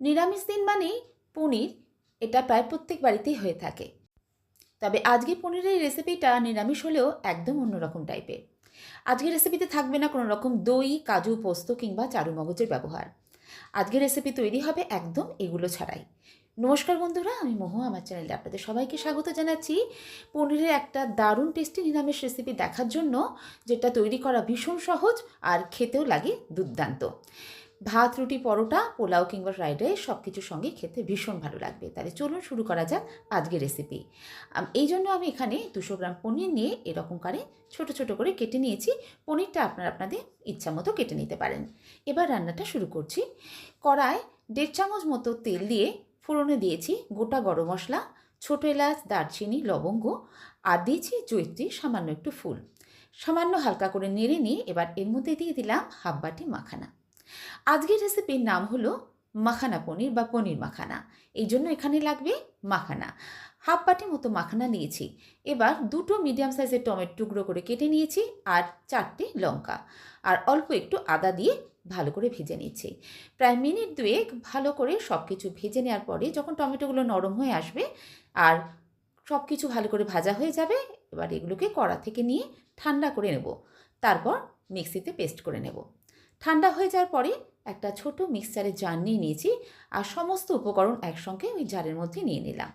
নিরামিষ দিন মানেই পনির, এটা প্রায় প্রত্যেক বাড়িতেই হয়ে থাকে। তবে আজকে পনিরের রেসিপিটা নিরামিষ হলেও একদম অন্যরকম টাইপের আজকের রেসিপিতে থাকবে না কোনো রকম দই, কাজু, পোস্ত কিংবা চারু মগজের ব্যবহার। আজকের রেসিপি তৈরি হবে একদম এগুলো ছাড়াই। নমস্কার বন্ধুরা, আমি মোহু, আমার চ্যানেলে আপনাদের সবাইকে স্বাগত জানাচ্ছি। পনিরের একটা দারুণ টেস্টি নিরামিষ রেসিপি দেখার জন্য, যেটা তৈরি করা ভীষণ সহজ আর খেতেও লাগে দুর্দান্ত। ভাত, রুটি, পরোটা, পোলাও কিংবা ফ্রাইড রাইস সব কিছুর সঙ্গে খেতে ভীষণ ভালো লাগবে। তাহলে চলুন শুরু করা যাক আজকের রেসিপি এই জন্য আমি এখানে দুশো গ্রাম পনির নিয়ে এরকম করে ছোট ছোট করে কেটে নিয়েছি। পনিরটা আপনারা আপনাদের ইচ্ছা মতো কেটে নিতে পারেন। এবার রান্নাটা শুরু করছি। কড়ায় দেড় চামচ মতো তেল দিয়ে ফোড়নে দিয়েছি গোটা গরম মশলা, ছোটো এলাচ, দারচিনি, লবঙ্গ আর দিয়েছি জৈত্রী সামান্য একটু ফুল। সামান্য হালকা করে নেড়ে নিয়ে এবার এর মধ্যে দিয়ে দিলাম হাফ বাটি মাখানা। আজকের রেসিপির নাম হলো মাখানা পনির বা পনির মাখানা। এই জন্য এখানে লাগবে মাখানা। হাফ বাটি মতো মাখানা নিয়েছি। এবার দুটো মিডিয়াম সাইজের টমেটো টুকরো করে কেটে নিয়েছি আর চারটে লঙ্কা। আর অল্প একটু আদা দিয়ে ভালো করে ভেজে নিচ্ছি। প্রায় মিনিট দুয়েক ভালো করে সব কিছু ভেজে নেওয়ার পরে যখন টমেটোগুলো নরম হয়ে আসবে আর সব কিছু ভালো করে ভাজা হয়ে যাবে, এবার এগুলোকে কড়া থেকে নিয়ে ঠান্ডা করে নেব। তারপর মিক্সিতে পেস্ট করে নেব। ঠান্ডা হয়ে যাওয়ার পরে একটা ছোট মিক্সচারের জার নিয়ে নিয়েছি আর সমস্ত উপকরণ একসঙ্গে ওই জারের মধ্যে নিয়ে নিলাম।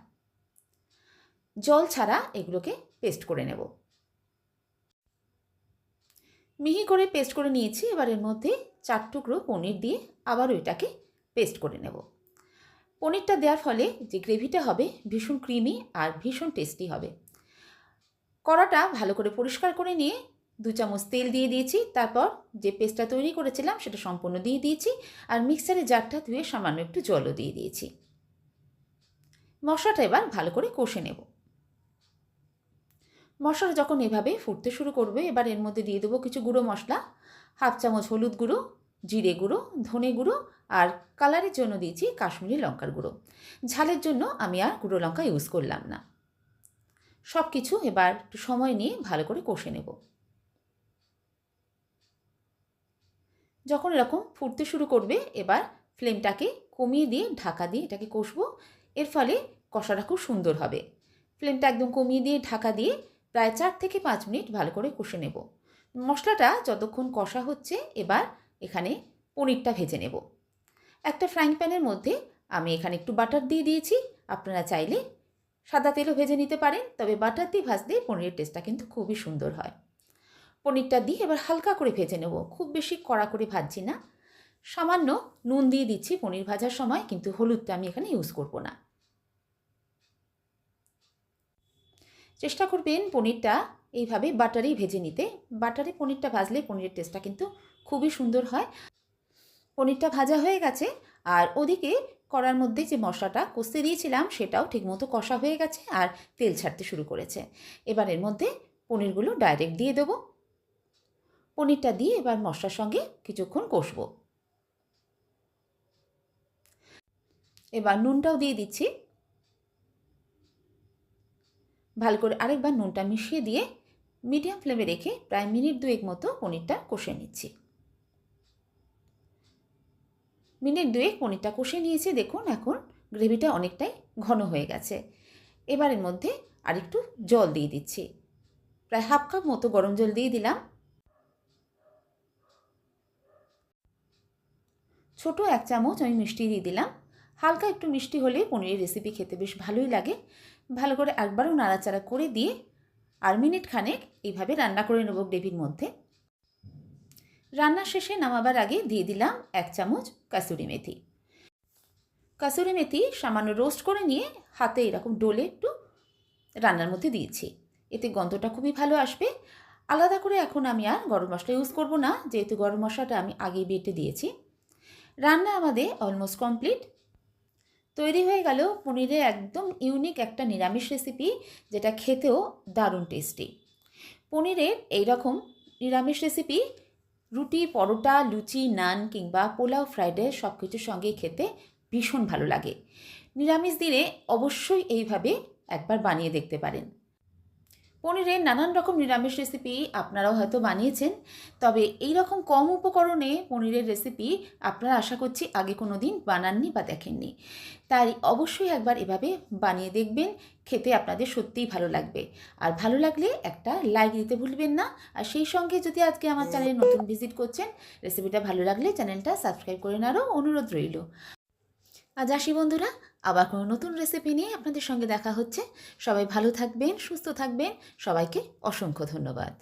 জল ছাড়া এগুলোকে পেস্ট করে নেব। মিহি করে পেস্ট করে নিয়েছি, এবার এর মধ্যে চার টুকরো পনির দিয়ে আবার ওইটাকে পেস্ট করে নেব। পনিরটা দেওয়ার ফলে যে গ্রেভিটা হবে ভীষণ ক্রিমি আর ভীষণ টেস্টি হবে। কড়াটা ভালো করে পরিষ্কার করে নিয়ে দু চামচ তেল দিয়ে দিয়েছি, তারপর যে পেস্টটা তৈরি করেছিলাম সেটা সম্পূর্ণ দিয়ে দিয়েছি, আর মিক্সারের জারটা ধুয়ে সামান্য একটু জলও দিয়ে দিয়েছি। মশলাটা এবার ভালো করে কষে নেব। মশলা যখন এভাবে ফুটতে শুরু করবে, এবার এর মধ্যে দিয়ে দেবো কিছু গুঁড়ো মশলা, হাফ চামচ হলুদ গুঁড়ো, জিরে গুঁড়ো, ধনে গুঁড়ো, আর কালারের জন্য দিয়েছি কাশ্মীরি লঙ্কার গুঁড়ো। ঝালের জন্য আমি আর গুঁড়ো লঙ্কা ইউজ করলাম না। সব কিছু এবার একটু সময় নিয়ে ভালো করে কষে নেব। যখন এরকম ফুটতে শুরু করবে, এবার ফ্লেমটাকে কমিয়ে দিয়ে ঢাকা দিয়ে এটাকে কষবো। এর ফলে কষাটা খুব সুন্দর হবে। ফ্লেমটা একদম কমিয়ে দিয়ে ঢাকা দিয়ে প্রায় চার থেকে পাঁচ মিনিট ভালো করে কষে নেব। মশলাটা যতক্ষণ কষা হচ্ছে, এবার এখানে পনিরটা ভেজে নেব। একটা ফ্রাইং প্যানের মধ্যে আমি এখানে একটু বাটার দিয়ে দিয়েছি। আপনারা চাইলে সাদা তেলও ভেজে নিতে পারেন, তবে বাটার দিয়ে ভাজলে পনিরের টেস্টটা কিন্তু খুবই সুন্দর হয়। পনিরটা দিয়ে এবার হালকা করে ভেজে নেব। খুব বেশি কড়া করে ভাজছি না। সামান্য নুন দিয়ে দিচ্ছি পনির ভাজার সময়, কিন্তু হলুদটা আমি এখানে ইউজ করব না। চেষ্টা করবেন পনিরটা এইভাবে বাটারেই ভেজে নিতে। বাটারে পনিরটা ভাজলে পনিরের টেস্টটা কিন্তু খুবই সুন্দর হয়। পনিরটা ভাজা হয়ে গেছে, আর ওদিকে কড়ার মধ্যে যে মশলাটা কষতে দিয়েছিলাম, সেটাও ঠিকমতো কষা হয়ে গেছে আর তেল ছাড়তে শুরু করেছে। এবার এর মধ্যে পনিরগুলো ডাইরেক্ট দিয়ে দেবো। পনিরটা দিয়ে এবার মশলার সঙ্গে কিছুক্ষণ কষবো। এবার নুনটাও দিয়ে দিচ্ছি। ভালো করে আরেকবার নুনটা মিশিয়ে দিয়ে মিডিয়াম ফ্লেমে রেখে প্রায় মিনিট দুয়েক মতো পনিরটা কষে নিচ্ছি। মিনিট দুয়েক পনিরটা কষে নিয়েছি, দেখুন এখন গ্রেভিটা অনেকটাই ঘন হয়ে গেছে। এবারের মধ্যে আরেকটু জল দিয়ে দিচ্ছি। প্রায় হাফ কাপ মতো গরম জল দিয়ে দিলাম। ছোট এক চামচ আমি মিষ্টি দিয়ে দিলাম। হালকা একটু মিষ্টি হলে পনিরের রেসিপি খেতে বেশ ভালোই লাগে। ভালো করে একবারও নাড়াচাড়া করে দিয়ে আর মিনিট খানেক এইভাবে রান্না করে নেব গ্রেভির মধ্যে। রান্না শেষে নামাবার আগে দিয়ে দিলাম এক চামচ কাসুরি মেথি। কাসুরি মেথি সামান্য রোস্ট করে নিয়ে হাতে এরকম ডোলে একটু রান্নার মধ্যে দিয়েছি। এতে গন্ধটা খুবই ভালো আসবে। আলাদা করে এখন আমি আর গরম মশলা ইউজ করব না। যেহেতু গরম মশলাটা আমি আগেই বেটে দিয়েছি। রান্না আমাদের অলমোস্ট কমপ্লিট তৈরি হয়ে গেল পনিরের একদম ইউনিক একটা নিরামিষ রেসিপি যেটা খেতেও দারুণ টেস্টি পনিরের এই রকম নিরামিষ রেসিপি রুটি, পরোটা, লুচি, নান কিংবা পোলাও ফ্রাইড রাইস সব কিছুর সঙ্গে খেতে ভীষণ ভালো লাগে। নিরামিষ দিনে অবশ্যই এইভাবে একবার বানিয়ে দেখতে পারেন। পনিরের নানান রকম নিরামিষ রেসিপি আপনারাও হয়তো বানিয়েছেন। তবে এই রকম কম উপকরণে পনিরের রেসিপি আপনারা আশা করছি আগে কোনো দিন বানাননি বা দেখেননি। তাই অবশ্যই একবার এভাবে বানিয়ে দেখবেন, খেতে আপনাদের সত্যিই ভালো লাগবে। আর ভালো লাগলে একটা লাইক দিতে ভুলবেন না। আর সেই সঙ্গে যদি আজকে আমার চ্যানেলে নতুন ভিজিট করছেন রেসিপিটা ভালো লাগলে চ্যানেলটা সাবস্ক্রাইব করে নেওয়ারও অনুরোধ রইল। আজ আসি বন্ধুরা আবার কোনো নতুন রেসিপি নিয়ে আপনাদের সঙ্গে দেখা হচ্ছে। সবাই ভালো থাকবেন, সুস্থ থাকবেন। সবাইকে অসংখ্য ধন্যবাদ।